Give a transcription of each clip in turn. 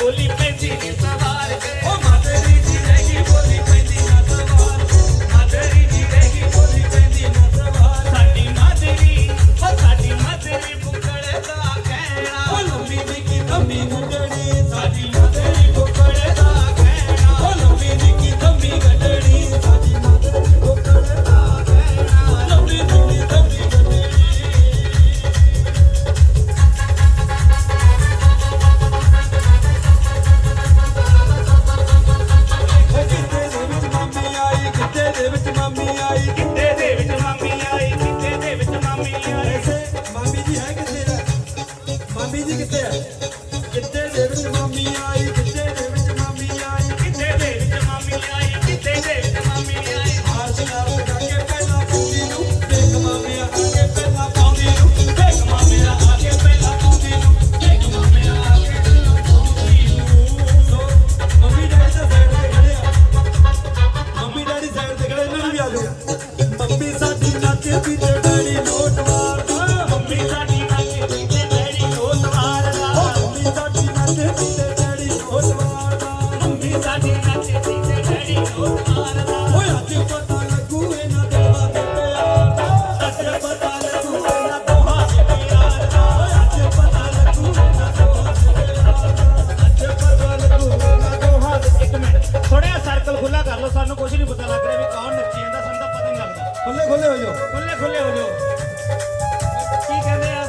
Bolívar. diga que tem. ਖੁੱਲਾ ਕਰ ਲਓ ਸਾਨੂੰ ਕੁਝ ਨਹੀਂ ਪਤਾ ਲੱਗ ਰਿਹਾ ਵੀ ਕੌਣ ਨੱਚੀ ਜਾਂਦਾ ਸਾਨੂੰ ਤਾਂ ਪਤਾ ਨਹੀਂ ਲੱਗਦਾ। ਖੁੱਲੇ ਖੁੱਲੇ ਹੋ ਜਾਓ। ਖੁੱਲੇ ਖੁੱਲੇ ਹੋ ਜਾਓ। ਕੀ ਕਹਿੰਦੇ ਆ?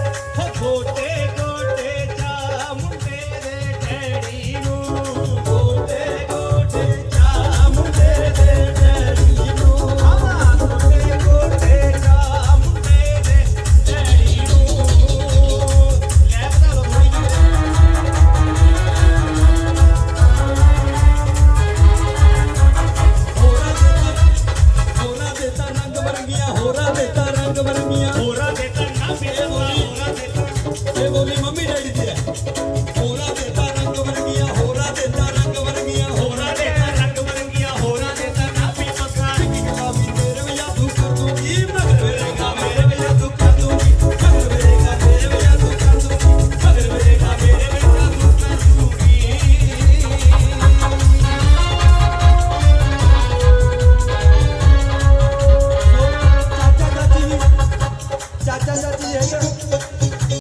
बोली मम्मी डैडी थी